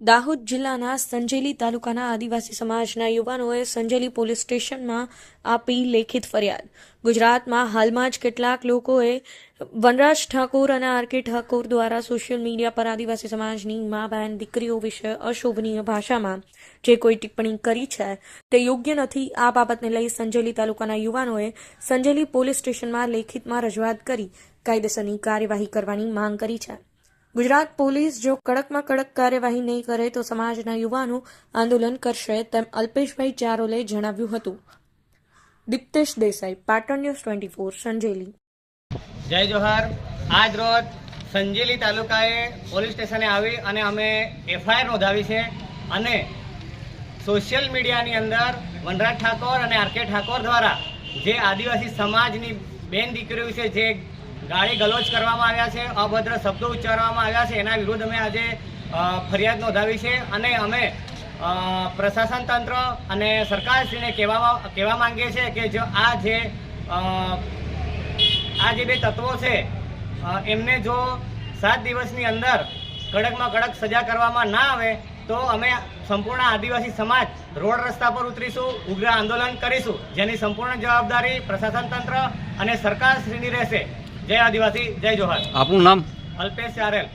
દાહોદ જિલ્લાના સંજેલી તાલુકાના આદિવાસી સમાજના યુવાનોએ સંજેલી પોલીસ સ્ટેશનમાં આપી લેખિત ફરિયાદ. ગુજરાતમાં હાલમાં જ કેટલાક લોકોએ વનરાજ ઠાકોર અને આર કે ઠાકોર દ્વારા સોશિયલ મીડિયા પર આદિવાસી સમાજની મા બહેન દીકરીઓ વિશે અશોભનીય ભાષામાં જે કોઈ ટિપ્પણી કરી છે તે યોગ્ય નથી, આ બાબતને લઈ સંજેલી તાલુકાના યુવાનોએ સંજેલી પોલીસ સ્ટેશનમાં લેખિતમાં રજૂઆત કરી કાયદેસરની કાર્યવાહી કરવાની માંગ કરી છે. ગુજરાત પોલીસ જો કડકમાં કડક કાર્યવાહી નહીં કરે તો સમાજના યુવાનો આંદોલન કરશે તેમ અલ્પેશભાઈ ચારોલે જણાવ્યું હતું. Diptesh Desai, Patan news twenty four, Sanjeli. જય જોહાર. આજ રોજ સંજેલી તાલુકાએ પોલીસ સ્ટેશને આવી અને અમે એફઆઈઆર નોંધાવી છે અને સોશિયલ મીડિયાની અંદર વનરાજ ઠાકોર અને આર કે ઠાકોર દ્વારા જે આદિવાસી સમાજની બેન દીકરીઓ વિશે જે ગાળી ગલોચ કરવામાં આવ્યા છે, અભદ્ર શબ્દો ઉચ્ચારવામાં આવ્યા છે. એના વિરુદ્ધ અમે આજે ફરિયાદ નોંધાવી છે અને અમે પ્રશાસન તંત્ર અને સરકારશ્રીને કહેવામાં, કહેવા માંગીએ છીએ કે જો આ જે આ જે બે તત્વો છે એમને જો સાત દિવસની અંદર કડકમાં કડક સજા કરવામાં ના આવે, તો અમે સંપૂર્ણ આદિવાસી સમાજ રોડ રસ્તા પર ઉતરીશું, ઉગ્ર આંદોલન કરીશું. જેની સંપૂર્ણ જવાબદારી પ્રશાસન તંત્ર અને સરકારશ્રીની રહેશે. જય આદિવાસી જય જોહાર. આપનું નામ? અલ્પેશ ચારેલ